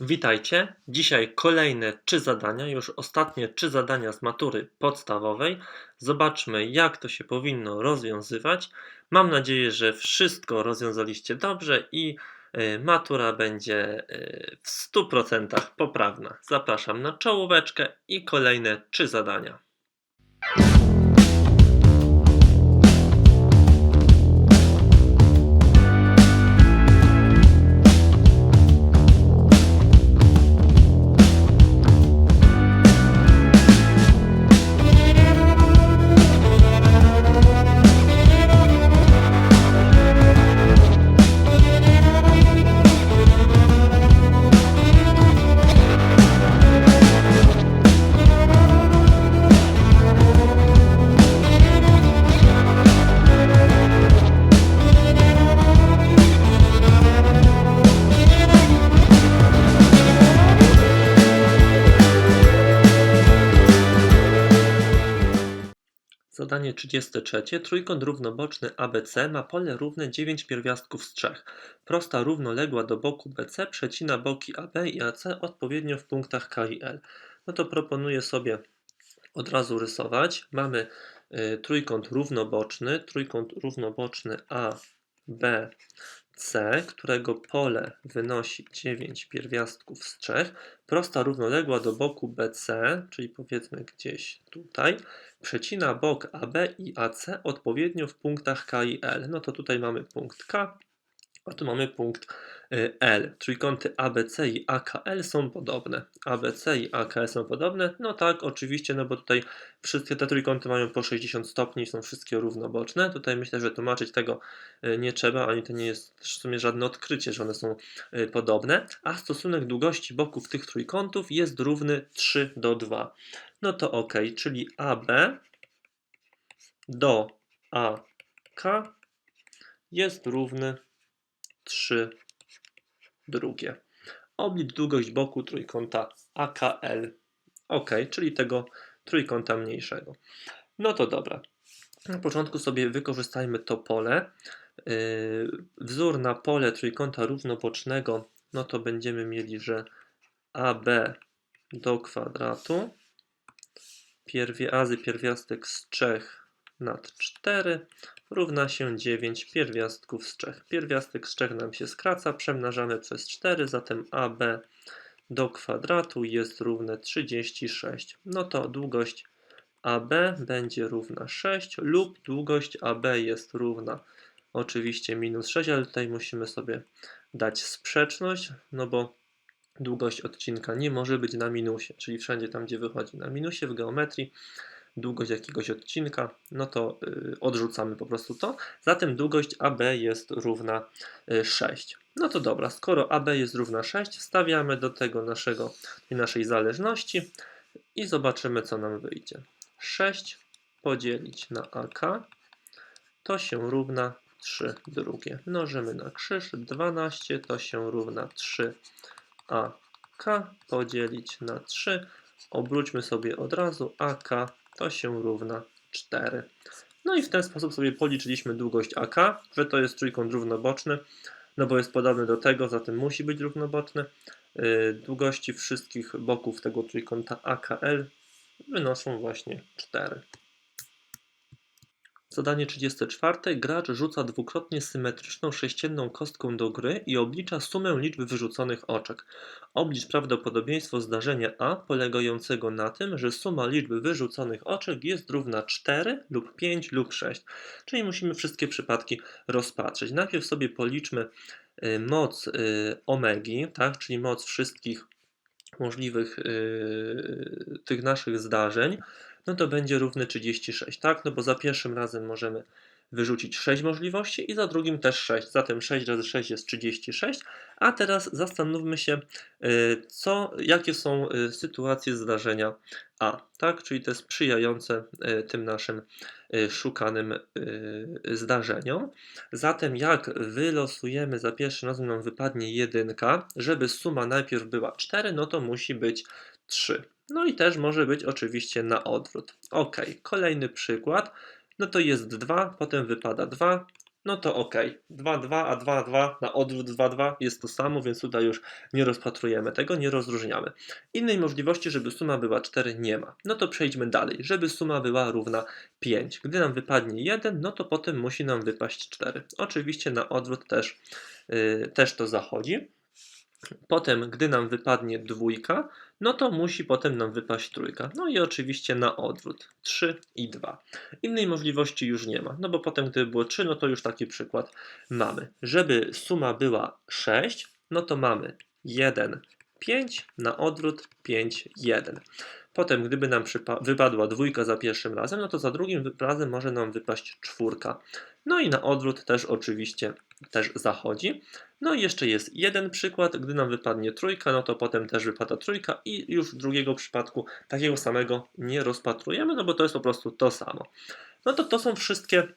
Witajcie. Dzisiaj kolejne trzy zadania, już ostatnie trzy zadania z matury podstawowej. Zobaczmy, jak to się powinno rozwiązywać. Mam nadzieję, że wszystko rozwiązaliście dobrze i y, matura będzie y, w 100% poprawna. Zapraszam na czołóweczkę i kolejne trzy zadania. Zadanie 33. Trójkąt równoboczny ABC ma pole równe 9 pierwiastków z 3. Prosta równoległa do boku BC przecina boki AB i AC odpowiednio w punktach K i L. No to proponuję sobie od razu rysować. Mamy y, trójkąt równoboczny, trójkąt równoboczny ABC, którego pole wynosi 9 pierwiastków z 3. Prosta równoległa do boku BC, czyli powiedzmy gdzieś tutaj, przecina bok AB i AC odpowiednio w punktach K i L. No to tutaj mamy punkt K, a tu mamy punkt y, L. Trójkąty ABC i AKL są podobne. ABC i AKL są podobne? No tak, oczywiście, no bo tutaj wszystkie te trójkąty mają po 60 stopni, są wszystkie równoboczne. Tutaj myślę, że tłumaczyć tego y, nie trzeba, ani to nie jest w sumie żadne odkrycie, że one są y, podobne. A stosunek długości boków tych trójkątów jest równy 3 do 2. No to ok, czyli AB do AK jest równy 3 drugie. Oblicz długość boku trójkąta AKL. Ok, czyli tego trójkąta mniejszego. No to dobra. Na początku sobie wykorzystajmy to pole. Yy, wzór na pole trójkąta równobocznego, no to będziemy mieli, że AB do kwadratu, pierwie, azy pierwiastek z 3 nad 4 równa się 9 pierwiastków z 3. Pierwiastek z 3 nam się skraca, przemnażamy przez 4, zatem AB do kwadratu jest równe 36. No to długość AB będzie równa 6 lub długość AB jest równa oczywiście minus 6, ale tutaj musimy sobie dać sprzeczność, no bo długość odcinka nie może być na minusie, czyli wszędzie tam, gdzie wychodzi na minusie w geometrii, długość jakiegoś odcinka, no to y, odrzucamy po prostu to. Zatem długość AB jest równa 6. Y, no to dobra, skoro AB jest równa 6, wstawiamy do tego naszego, naszej zależności i zobaczymy, co nam wyjdzie. 6 podzielić na AK to się równa 3 drugie. Mnożymy na krzyż, 12 to się równa 3 AK podzielić na 3. Obróćmy sobie od razu AK to się równa 4. No i w ten sposób sobie policzyliśmy długość AK, że to jest trójkąt równoboczny, no bo jest podobny do tego, zatem musi być równoboczny. Yy, długości wszystkich boków tego trójkąta AKL wynoszą właśnie 4. Zadanie 34. Gracz rzuca dwukrotnie symetryczną sześcienną kostką do gry i oblicza sumę liczb wyrzuconych oczek. Oblicz prawdopodobieństwo zdarzenia A polegającego na tym, że suma liczb wyrzuconych oczek jest równa 4 lub 5 lub 6. Czyli musimy wszystkie przypadki rozpatrzeć. Najpierw sobie policzmy y, moc y, omegi, tak, czyli moc wszystkich możliwych y, tych naszych zdarzeń no to będzie równy 36, tak? No bo za pierwszym razem możemy wyrzucić 6 możliwości i za drugim też 6. Zatem 6 razy 6 jest 36. A teraz zastanówmy się, y, co, jakie są y, sytuacje zdarzenia A, tak? Czyli te sprzyjające y, tym naszym szukanym zdarzeniom. Zatem jak wylosujemy za pierwszym razem nam wypadnie jedynka, żeby suma najpierw była 4, no to musi być 3. No i też może być oczywiście na odwrót. Ok, kolejny przykład. No to jest 2, potem wypada 2, no to ok. 2, 2, a 2, 2 na odwrót 2, 2 jest to samo, więc tutaj już nie rozpatrujemy tego, nie rozróżniamy. Innej możliwości, żeby suma była 4 nie ma. No to przejdźmy dalej. Żeby suma była równa 5. Gdy nam wypadnie 1, no to potem musi nam wypaść 4. Oczywiście na odwrót też, yy, też to zachodzi. Potem, gdy nam wypadnie dwójka, no to musi potem nam wypaść trójka. No i oczywiście na odwrót 3 i 2. Innej możliwości już nie ma, no bo potem, gdyby było 3, no to już taki przykład mamy. Żeby suma była 6, no to mamy 1, 5, na odwrót 5, 1. Potem, gdyby nam wypadła dwójka za pierwszym razem, no to za drugim razem może nam wypaść czwórka. No i na odwrót też oczywiście też zachodzi. No i jeszcze jest jeden przykład, gdy nam wypadnie trójka, no to potem też wypada trójka i już drugiego przypadku takiego samego nie rozpatrujemy, no bo to jest po prostu to samo. No to to są wszystkie,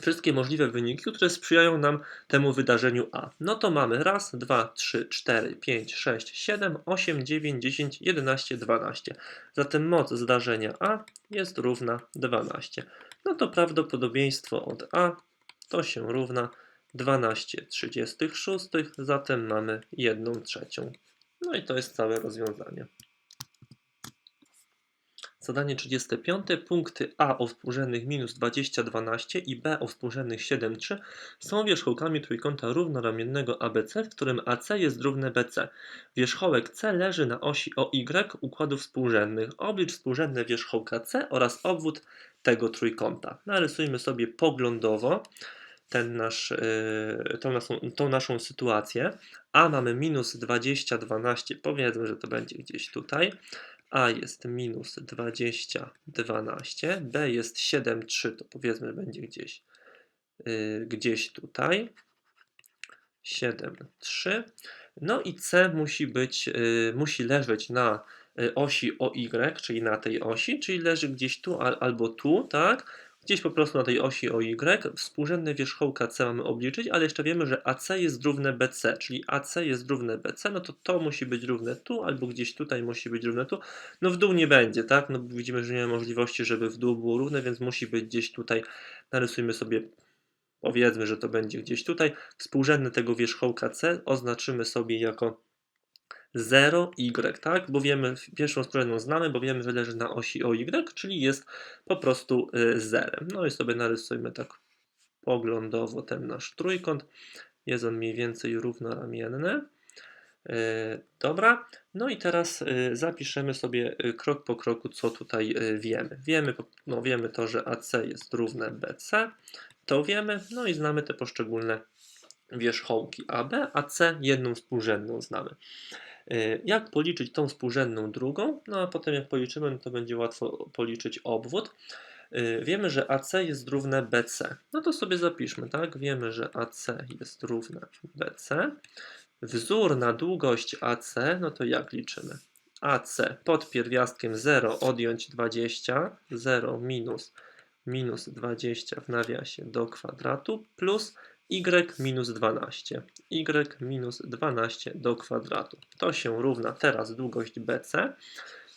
wszystkie możliwe wyniki, które sprzyjają nam temu wydarzeniu A. No to mamy raz, dwa, trzy, cztery, pięć, sześć, siedem, osiem, dziewięć, dziesięć, jedenaście, dwanaście. Zatem moc zdarzenia A jest równa 12. No to prawdopodobieństwo od A to się równa 12 36, zatem mamy 1 trzecią. No i to jest całe rozwiązanie. Zadanie 35. Punkty A o współrzędnych minus 20, 12 i B o współrzędnych 7, 3 są wierzchołkami trójkąta równoramiennego ABC, w którym AC jest równe BC. Wierzchołek C leży na osi OY układów współrzędnych. Oblicz współrzędne wierzchołka C oraz obwód tego trójkąta. Narysujmy sobie poglądowo ten nasz, yy, tą, naszą, tą naszą sytuację. A mamy minus 20, 12, powiedzmy, że to będzie gdzieś tutaj. A jest minus 20, 12, B jest 7, 3, to powiedzmy, będzie gdzieś, yy, gdzieś tutaj. 7, 3. No i C musi być, yy, musi leżeć na y, osi OY, czyli na tej osi, czyli leży gdzieś tu al, albo tu, tak? Gdzieś po prostu na tej osi OY. Współrzędne wierzchołka C mamy obliczyć, ale jeszcze wiemy, że AC jest równe BC, czyli AC jest równe BC, no to to musi być równe tu, albo gdzieś tutaj musi być równe tu. No w dół nie będzie, tak? No bo widzimy, że nie ma możliwości, żeby w dół było równe, więc musi być gdzieś tutaj. Narysujmy sobie powiedzmy, że to będzie gdzieś tutaj, współrzędne tego wierzchołka C oznaczymy sobie jako 0y, tak? Bo wiemy, pierwszą współrzędną znamy, bo wiemy, że leży na osi OY, czyli jest po prostu y, zerem. No i sobie narysujmy tak poglądowo ten nasz trójkąt. Jest on mniej więcej równoramienny. Y, Dobra, no i teraz y, zapiszemy sobie krok po kroku, co tutaj wiemy. Wiemy, no wiemy to, że AC jest równe BC, to wiemy, no i znamy te poszczególne wierzchołki AB, a C jedną współrzędną znamy. Y, Jak policzyć tą współrzędną drugą? No a potem jak policzymy, no to będzie łatwo policzyć obwód. Y, Wiemy, że AC jest równe BC. No to sobie zapiszmy, tak? Wiemy, że AC jest równe BC. Wzór na długość AC, no to jak liczymy? AC pod pierwiastkiem 0 odjąć 20, 0 minus minus 20 w nawiasie do kwadratu plus y minus 12. y minus 12 do kwadratu. To się równa teraz długość BC.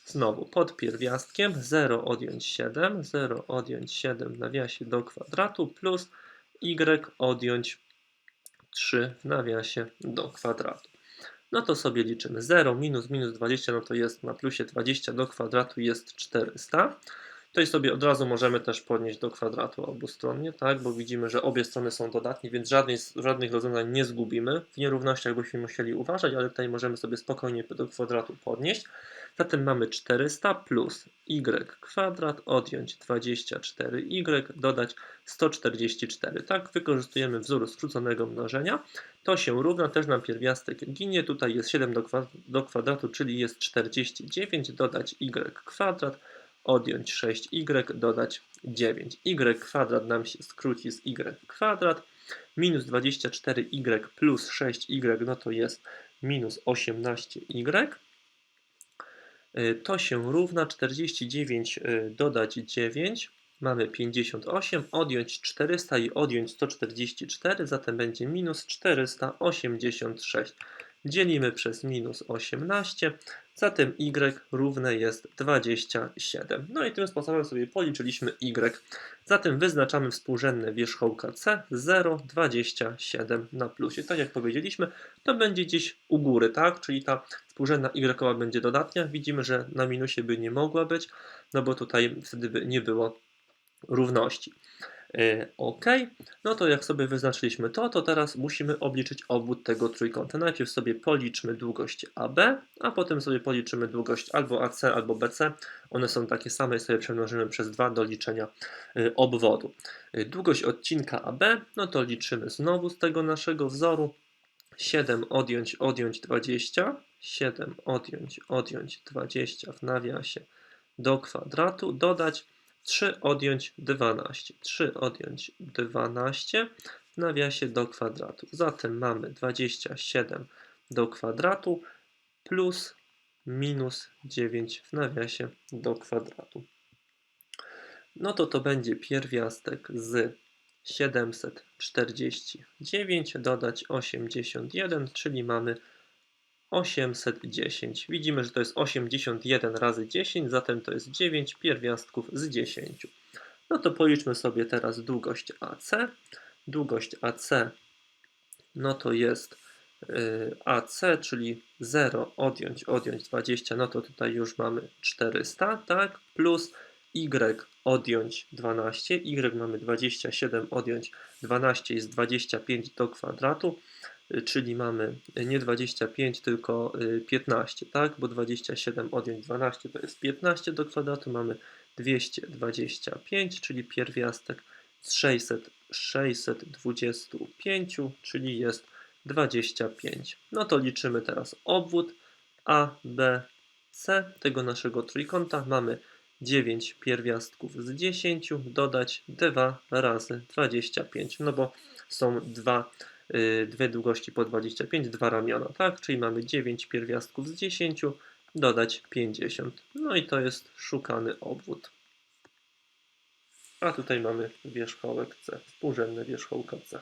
Znowu pod pierwiastkiem 0 odjąć 7, 0 odjąć 7 w nawiasie do kwadratu plus y odjąć 3 w nawiasie do kwadratu. No to sobie liczymy 0 minus minus 20, no to jest na plusie 20 do kwadratu jest 400. Tutaj sobie od razu możemy też podnieść do kwadratu obustronnie, tak, bo widzimy, że obie strony są dodatnie, więc żadnej, żadnych rozwiązań nie zgubimy. W nierównościach byśmy musieli uważać, ale tutaj możemy sobie spokojnie do kwadratu podnieść. Zatem mamy 400 plus y kwadrat odjąć 24y dodać 144. Tak, wykorzystujemy wzór skróconego mnożenia. To się równa, też nam pierwiastek ginie. Tutaj jest 7 do, kwa- do kwadratu, czyli jest 49, dodać y kwadrat, odjąć 6y, dodać 9. y kwadrat nam się skróci z y kwadrat. Minus 24y plus 6y, no to jest minus 18y. Y, To się równa 49 y, dodać 9. Mamy 58, odjąć 400 i odjąć 144, zatem będzie minus 486. dzielimy przez minus 18, zatem y równe jest 27. No i tym sposobem sobie policzyliśmy y. Zatem wyznaczamy współrzędne wierzchołka c 0,27 na plusie. Tak jak powiedzieliśmy, to będzie gdzieś u góry, tak? Czyli ta współrzędna y będzie dodatnia. Widzimy, że na minusie by nie mogła być, no bo tutaj wtedy by nie było równości. Yy, OK, no to jak sobie wyznaczyliśmy to, to teraz musimy obliczyć obwód tego trójkąta. Najpierw sobie policzmy długość AB, a potem sobie policzymy długość albo AC, albo BC. One są takie same i sobie przemnożymy przez 2 do liczenia yy, obwodu. Yy, Długość odcinka AB, no to liczymy znowu z tego naszego wzoru. 7 odjąć, odjąć 20, 7 odjąć, odjąć 20 w nawiasie do kwadratu, dodać 3 odjąć 12. 3 odjąć 12 w nawiasie do kwadratu. Zatem mamy 27 do kwadratu plus minus 9 w nawiasie do kwadratu. No to to będzie pierwiastek z 749 dodać 81, czyli mamy 810. Widzimy, że to jest 81 razy 10, zatem to jest 9 pierwiastków z 10. No to policzmy sobie teraz długość AC. Długość AC no to jest y, AC, czyli 0 odjąć, odjąć 20, no to tutaj już mamy 400, tak? Plus Y odjąć 12, Y mamy 27 odjąć 12 jest 25 do kwadratu, czyli mamy nie 25, tylko y, 15, tak? Bo 27 odjąć 12 to jest 15 do kwadratu, mamy 225, czyli pierwiastek z 600, 625, czyli jest 25. No to liczymy teraz obwód A, B, C tego naszego trójkąta. Mamy 9 pierwiastków z 10, dodać 2 razy 25, no bo są dwa, y, dwie długości po 25, dwa ramiona, tak? Czyli mamy 9 pierwiastków z 10, dodać 50. No i to jest szukany obwód. A tutaj mamy wierzchołek C, współrzędne wierzchołka C.